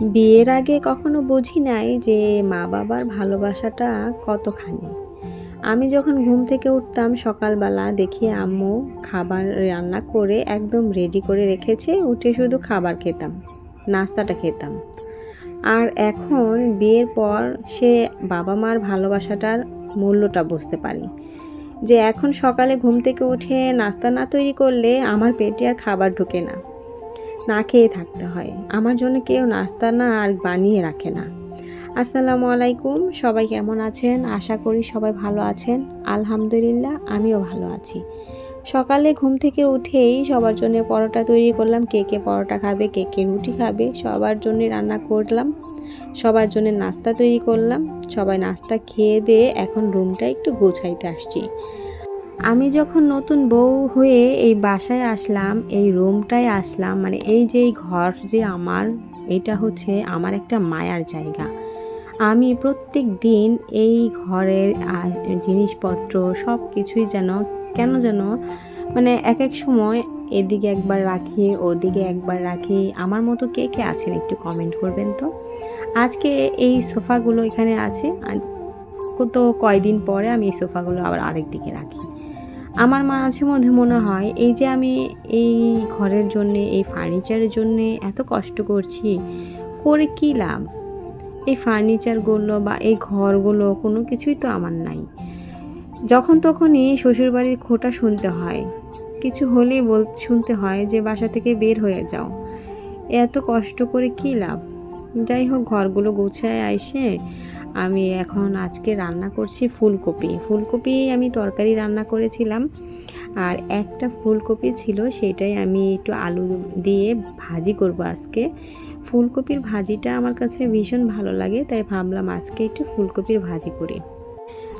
এর আগে কখনো বুঝি নাই যে মা বাবার ভালোবাসাটা কতখানি। আমি যখন ঘুম থেকে উঠতাম সকালবেলা দেখি আম্মু খাবার রান্না করে একদম রেডি করে রেখেছে, উঠে শুধু খাবার খেতাম, নাস্তাটা খেতাম। আর এখন বিয়ের পর সে বাবা মার ভালোবাসাটার মূল্যটা বুঝতে পারি। যে এখন সকালে ঘুম থেকে উঠে নাস্তা না তৈরি করলে আমার পেটে আর খাবার ঢোকে না। না খেয়ে থাকতে হয়। আমার জন্য কেউ নাস্তা না আর বানিয়ে রাখে না। আসসালামু আলাইকুম, সবাই কেমন আছেন? আশা করি সবাই ভালো আছেন। আলহামদুলিল্লাহ, আমিও ভালো আছি। সকালে ঘুম থেকে উঠেই সবার জন্য পরোটা তৈরি করলাম। কে কে পরোটা খাবে, কে কে রুটি খাবে, সবার জন্য রান্না করলাম। সবার জন্য নাস্তা তৈরি করলাম। সবাই নাস্তা খেয়ে দিয়ে এখন রুমটা একটু গোছাইতে আসছি। আমি যখন নতুন বউ হয়ে এই বাসায় আসলাম, এই রুমটায় আসলাম মানে এই যে ঘর যে আমার, এটা হচ্ছে আমার একটা মায়ার জায়গা। আমি প্রত্যেক দিন এই ঘরের জিনিসপত্র সব কিছুই যেন, কেন যেন মানে এক এক সময় এদিকে একবার রাখি, ওদিকে একবার রাখি। আমার মতো কে কে আছেন একটু কমেন্ট করবেন তো? আজকে এই সোফাগুলো এখানে আছে। তো কয়দিন পরে আমি এই সোফাগুলো আবার আরেক দিকে রাখি। আমার মাঝে মধ্যে মনে হয়, এই যে আমি এই ঘরের জন্যে, এই ফার্নিচারের জন্যে এত কষ্ট করছি, করে কী লাভ? এই ফার্নিচারগুলো বা এই ঘরগুলো কোনো কিছুই তো আমার নাই। যখন তখনই শ্বশুরবাড়ির খোটা শুনতে হয়, কিছু হলেই বল, শুনতে হয় যে বাসা থেকে বের হয়ে যাও। এত কষ্ট করে কী লাভ? যাই হোক, ঘরগুলো গুছায় আইসে আমি এখন আজকে রান্না করছি ফুলকপি। ফুলকপি আমি তরকারি রান্না করেছিলাম। আর একটা ফুলকপি ছিল, সেটাই আমি একটু আলু দিয়ে ভাজি করব আজকে। ফুলকপির ভাজিটা আমার কাছে ভীষণ ভালো লাগে, তাই ভাবলাম আজকে একটু ফুলকপির ভাজি করি।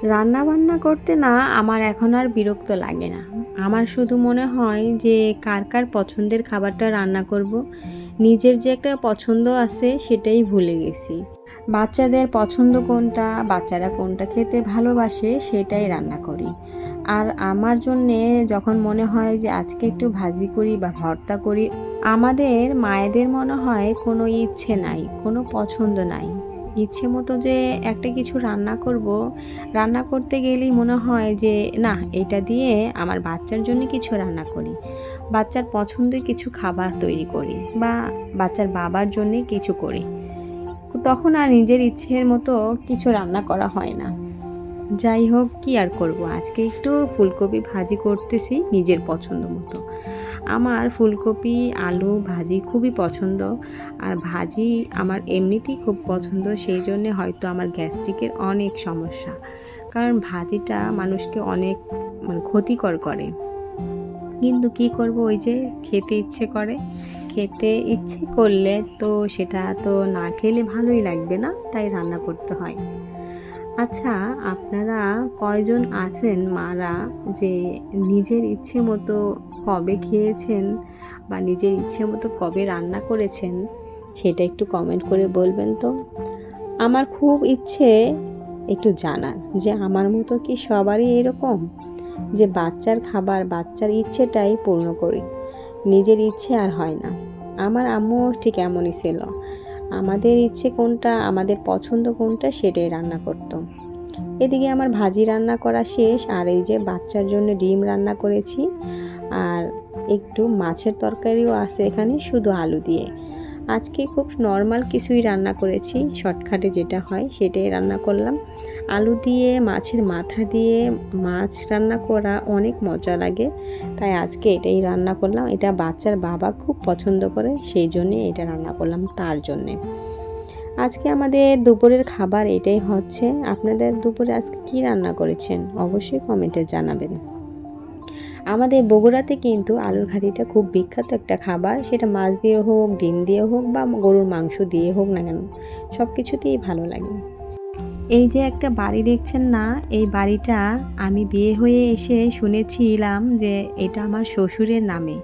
রান্না বান্না করতে না আমার এখন আর বিরক্ত লাগে না। আমার শুধু মনে হয় যে কার কার পছন্দের খাবারটা রান্না করব। নিজের যে একটা পছন্দ আছে সেটাই ভুলে গেছি। বাচ্চাদের পছন্দ কোনটা, বাচ্চারা কোনটা খেতে ভালোবাসে সেটাই রান্না করি। আর আমার জন্যে যখন মনে হয় যে আজকে একটু ভাজি করি বা ভর্তা করি, আমাদের মায়েদের মনে হয় কোনো ইচ্ছে নাই, কোনো পছন্দ নাই। ইচ্ছে মতো যে একটা কিছু রান্না করব, রান্না করতে গেলেই মনে হয় যে না, এটা দিয়ে আমার বাচ্চার জন্য কিছু রান্না করি। বাচ্চার পছন্দের কিছু খাবার তৈরি করি বা বাচ্চার বাবার জন্য কিছু করি। তখন আর নিজের ইচ্ছের মতো কিছু রান্না করা হয় না। যাই হোক, কি আর করব? আজকে একটু ফুলকপি ভাজি করতেছি নিজের পছন্দ মতো। আমার ফুলকপি, আলু ভাজি খুবই পছন্দ। আর ভাজি আমার এমনিতেই খুব পছন্দ, সেই জন্যে হয়তো আমার গ্যাস্ট্রিকের অনেক সমস্যা। কারণ ভাজিটা মানুষকে অনেক মানে ক্ষতিকর করে। কিন্তু কি করব? ওই যে খেতে ইচ্ছে করে। খেতে ইচ্ছে করলে তো সেটা তো না খেলে ভালোই লাগবে না, তাই রান্না করতে হয়। আচ্ছা আপনারা কয়জন আছেন, মারা, যে নিজের ইচ্ছে মতো কবে খেয়েছেন বা নিজের ইচ্ছে মতো কবে রান্না করেছেন, সেটা একটু কমেন্ট করে বলবেন তো? আমার খুব ইচ্ছে একটু জানার, যে আমার মতো কি সবারই এরকম? যে বাচ্চার খাবার, বাচ্চার ইচ্ছেটাই পূর্ণ করি। নিজের ইচ্ছে আর হয় না। আমার আম্মু ঠিক এমনই ছিল। আমাদের ইচ্ছে কোনটা, আমাদের পছন্দ কোনটা সেটাই রান্না করত। এদিকে আমার ভাজি রান্না করা শেষ, আর এই যে বাচ্চার জন্য ডিম রান্না করেছি, আর একটু মাছের তরকারিও আছে এখানে, শুধু আলু দিয়ে। আজকে খুব নর্মাল কিছুই রান্না করেছি। শর্টকাটে যেটা হয় সেটাই রান্না করলাম। আলু দিয়ে, মাছের মাথা দিয়ে মাছ রান্না করা অনেক মজা লাগে। তাই আজকে এটাই রান্না করলাম। এটা বাচ্চার বাবা খুব পছন্দ করে, সেই জন্যে এটা রান্না করলাম তার জন্যে। আজকে আমাদের দুপুরের খাবার এটাই হচ্ছে। আপনাদের দুপুরে আজকে কি রান্না করেছেন? অবশ্যই কমেন্টে জানাবেন। আমাদের বগুড়াতে কিন্তু আলুর ঘাটিটা খুব বিখ্যাত একটা খাবার। সেটা মাছ দিয়ে হোক, ডিম দিয়ে হোক বা গরুর মাংস দিয়ে হোক না কেন সব কিছুতেই ভালো লাগে। এই যে একটা বাড়ি দেখছেন না, এই বাড়িটা আমি বিয়ে হয়ে এসে শুনেছিলাম যে এটা আমার শ্বশুরের নামে।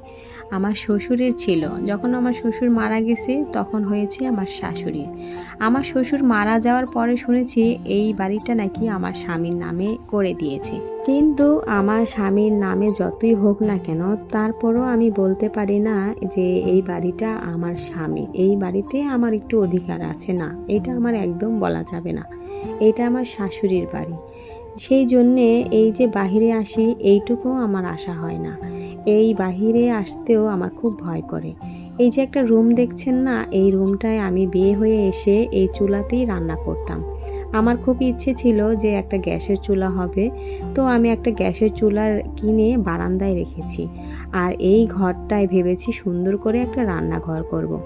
আমার শ্বশুরের ছিল। যখন আমার শ্বশুর মারা গেছে, তখন হয়েছে আমার শাশুড়ির আমার শ্বশুর মারা যাওয়ার পরে শুনেছি এই বাড়িটা নাকি আমার স্বামীর নামে করে দিয়েছে। কিন্তু আমার স্বামীর নামে যতই হোক না কেন, তারপরও আমি বলতে পারি না যে এই বাড়িটা আমার স্বামী। এই বাড়িতে আমার একটু অধিকার আছে না। এটা আমার একদম বলা যাবে না। এটা আমার শাশুড়ির বাড়ি। সেই জন্যে এই যে বাহিরে আসি এইটুকু আমার আশা হয় না। এই বাহিরে আসতেও আমার খুব ভয় করে। এই যে একটা রুম দেখছেন না, এই রুমটায় আমি বিয়ে হয়ে এসে এই চুলাতেই রান্না করতাম। আমার খুব ইচ্ছে ছিল যে একটা গ্যাসের চুলা হবে, তো আমি একটা গ্যাসের চুলার কিনে বারান্দায় রেখেছি। আর এই ঘরটায় ভেবেছি সুন্দর করে একটা রান্নাঘর করব।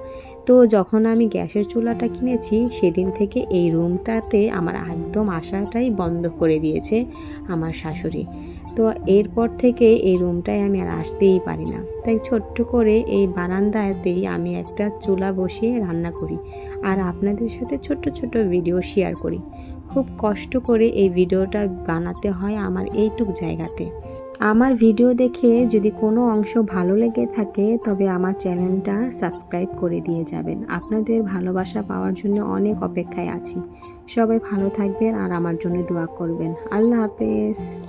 তো যখন আমি গ্যাসের চুলাটা কিনেছি, সেদিন থেকে এই রুমটাতে আমার একদম আশাটাই বন্ধ করে দিয়েছে আমার শাশুড়ি। তো এরপর থেকে এই রুমটায় আমি আর আসতেই পারি না। তাই ছোট্ট করে এই বারান্দাতেই আমি একটা চুলা বসিয়ে রান্না করি আর আপনাদের সাথে ছোট্ট ছোট্ট ভিডিও শেয়ার করি। খুব কষ্ট করে এই ভিডিওটা বানাতে হয় আমার এইটুক জায়গাতে। আমার ভিডিও দেখে যদি কোনো অংশ ভালো লেগে থাকে, তবে আমার চ্যানেলটা সাবস্ক্রাইব করে দিয়ে যাবেন। আপনাদের ভালোবাসা পাওয়ার জন্য অনেক অপেক্ষায় আছি। সবাই ভালো থাকবেন আর আমার জন্য দোয়া করবেন। আল্লাহ হাফেজ।